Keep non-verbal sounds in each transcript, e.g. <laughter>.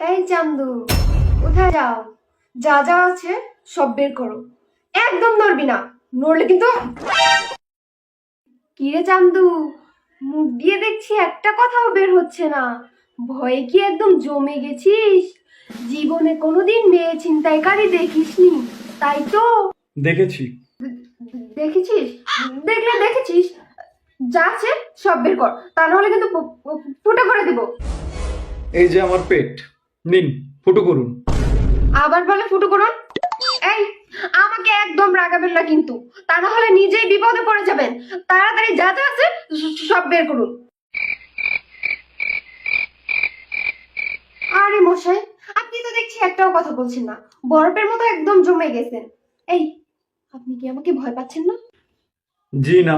এই চান্দু কোথায় যাও? যা যা আছে সব বের করো। একদম নড়বি না নড়লে কিন্তু কিরে চান্দু? মুখ দিয়ে দেখছি একটা কথাও বের হচ্ছে না। ভয়ে কি একদম জমে গেছিস? জীবনে কোনোদিন মেয়ে ছিনতাইকারী দেখিসনি তাই তো? দেখেছি। দেখেছিস? দেখলে দেখেছিস? যা আছে সব বের কর তা নাহলে কিন্তু ফুটো করে দিব। এই যে আমার পেট। নিন ফুটো করুন। আবার বলে ফুটো করুন? এই আমাকে একদম রাগাবেন না কিন্তু। তা না হলে নিজেই বিপদে পড়ে যাবেন। তাড়াতাড়ি যা যা আছে সব বের করুন। আরে মশাই আপনি তো দেখছি একটাও কথা বলছেন না। বরফের মতো একদম জমে গেছেন। এই আপনি কি আমাকে ভয় পাচ্ছেন না? জি না।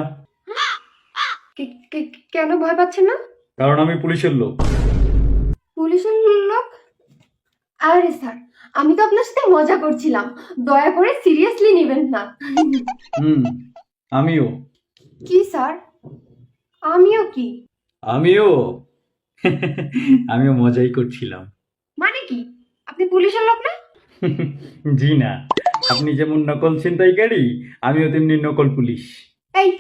কেন ভয় পাচ্ছেন না? কারণ আমি পুলিশের লোক। পুলিশের লোক? আরে স্যার আমি তো আপনার সাথে মজা করছিলাম। দয়া করে সিরিয়াসলি নেবেন না। হুম আমিও। কি স্যার? আমিও কি? আমিও। আমিও মজাই করছিলাম। মানে কি? আপনি পুলিশের লোক না? জি না। আপনি যেমন নকল ছিনতাইকারী আমিও তেমনি নকল পুলিশ। এই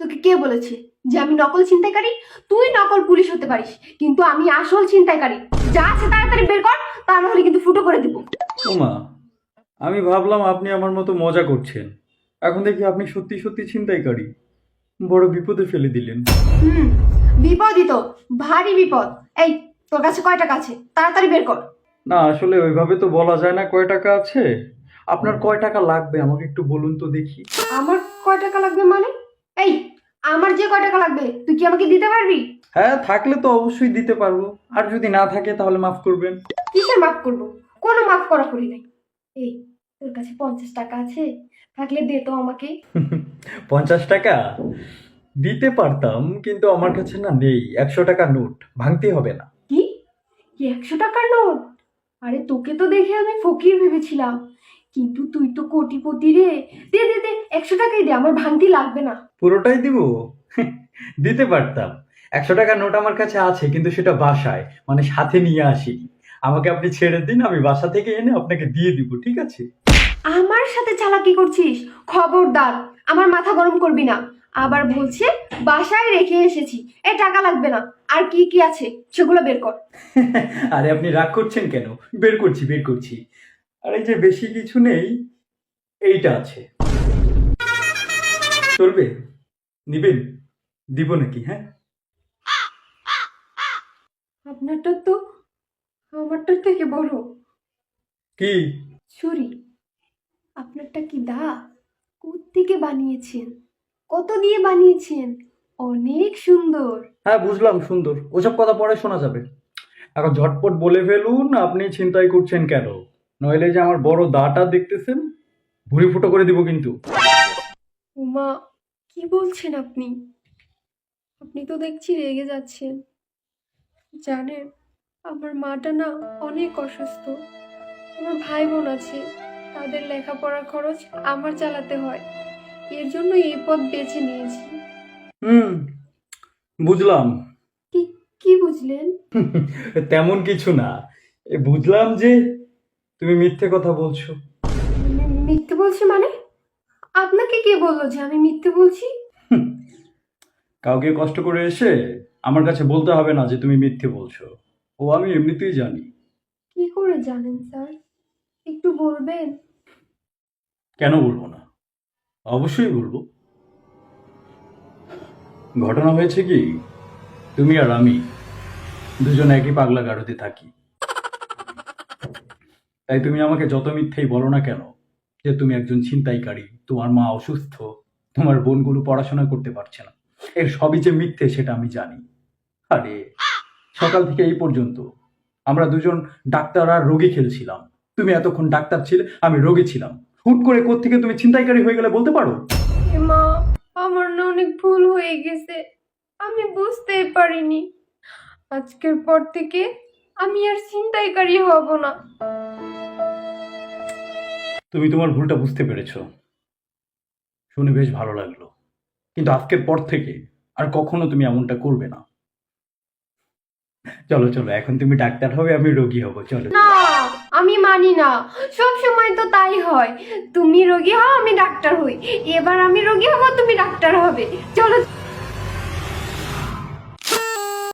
তোকে কে বলেছে যে আমি নকল ছিনতাইকারী? তুই নকল পুলিশ হতে পারিস কিন্তু আমি আসল ছিনতাইকারী। যা আছে তাড়াতাড়ি বের কর তা নাহলে কিন্তু ফুটো করে দিব। ওমা আমি ভাবলাম আপনি আমার মতো মজা করছেন। এখন দেখি আপনি সত্যি সত্যি ছিনতাইকারী। বড় বিপদে ফেলে দিলেন। হুম বিপদই তো ভারী বিপদ। এই তোর কাছে কয় টাকা আছে? তাড়াতাড়ি বের কর। না আসলে ওইভাবে তো বলা যায় না কয় টাকা আছে। আপনার কয় টাকা লাগবে আমাকে একটু বলুন তো দেখি। আমার কয় টাকা লাগবে মানে? এই আমার যে কয় টাকা লাগবে তুই কি আমাকে দিতে পারবি? হ্যাঁ থাকলে তো অবশ্যই দিতে পারব। আর যদি না থাকে তাহলে মাফ করবেন। কিসের মাফ করব? কোনো মাফ করা করি নাই। এই তোর কাছে পঞ্চাশ টাকা আছে থাকলে দে তো আমাকে। <laughs> পঞ্চাশ টাকা? দিতে পারতাম কিন্তু আমার কাছে না নেই। একশো টাকা নোট ভাঙতে হবে না। কি? কি একশো টাকার নোট? আরে তোকে তো দেখে আমি ফকির ভেবেছিলাম। কিন্তু তুই তো কোটিপতি রে। দে দে দে একশো টাকাই দে আমার ভাঙতি লাগবে না। পুরোটাই দিব? <laughs> দিতে পারতাম। একশো টাকা নোট আমার কাছে আছে কিন্তু সেটা বাসায় মানে সাথে নিয়ে আসি আমাকে আপনি ছেড়ে দিন আমি বাসা থেকে এনে আপনাকে দিয়ে দিব ঠিক আছে? আমার সাথে চালাকি করছিস? খবরদার আমার মাথা গরম করবি না। আবার বলছে বাসায় রেখে এসেছি এ টাকা লাগবে না। আর কি কি আছে সেগুলো বের কর। <laughs> আরে আপনি রাগ করছেন কেন? বের করছি বের করছি। আরে যে বেশি কিছু নেই এইটা আছে। চলবে? নিবেন? দিব নাকি হ্যাঁ? আপনারটা তো আমারটার থেকে বড়। কি? ছুরি। আপনারটা কি দা? থেকে বানিয়েছেন? কত দিয়ে বানিয়েছেন? অনেক সুন্দর। হ্যাঁ বুঝলাম সুন্দর। ওসব কথা পরে শোনা যাবে। এখন ঝটপট বলে ফেলুন আপনি চিন্তাই করছেন কেন? নইলে যে আমার বড় দাটা দেখতেছেন ভুড়ি ফুটো করে দিব কিন্তু। উমা কি বলছেন আপনি? আপনি তো দেখছি রেগে যাচ্ছেন। জানেন আমার মাটা না অনেক অসুস্থ। আমার ভাই বোন আছে তাদের লেখাপড়ার খরচ আমার চালাতে হয়। এর জন্য এই পথ বেছে নিয়েছি। হুম বুঝলাম। কি কি বুঝলেন? <laughs> তেমন কিছু না। এ বুঝলাম যে তুমি মিথ্যে কথা বলছো। মিথ্যে বলছি মানে? আপনাকে কে বলল যে আমি মিথ্যে বলছি? কাউকে কষ্ট করে এসে আমার কাছে বলতে হবে না যে তুমি মিথ্যে বলছো। ও আমি এমনিতেই জানি। কি করে জানেন স্যার? একটু বলবেন? কেন বলব না? অবশ্যই বলব। ঘটনা হয়েছে কি তুমি আর আমি দুজন একই পাগলা গাড়োতে থাকি। তাই তুমি আমাকে যত মিথ্যেই বলো না কেন যে তুমি একজন ছিনতাইকারী তোমার মা অসুস্থ তোমার বোনগুলো পড়াশোনা করতে পারছে না এর সবই যে মিথ্যে সেটা আমি জানি। আরে সকাল থেকে এই পর্যন্ত আমরা দুজন ডাক্তার আর রোগী খেলছিলাম। তুমি এতক্ষণ ডাক্তার ছিলে আমি রোগী ছিলাম। হুট করে কোত্থেকে তুমি চিন্তাইকারী হয়ে গেলে বলতে পারো? মা আমার না অনেক ভুল হয়ে গেছে। আমি বুঝতেই পারিনি। আজকের পর থেকে আমি আর চিন্তাইকারী হব না। তুমি তোমার ভুলটা বুঝতে পেরেছ। শুনে বেশ ভালো লাগল। কিন্তু আজকের পর থেকে আর কখনো তুমি এমনটা করবে না। চলো চলো, এখন তুমি ডাক্তার হবে, আমি রোগী হব, চলো। না, আমি মানি না। সব সময় তো তাই হয়। তুমি রোগী হও, আমি ডাক্তার হই। এবার আমি রোগী হব, তুমি ডাক্তার হবে। চলো।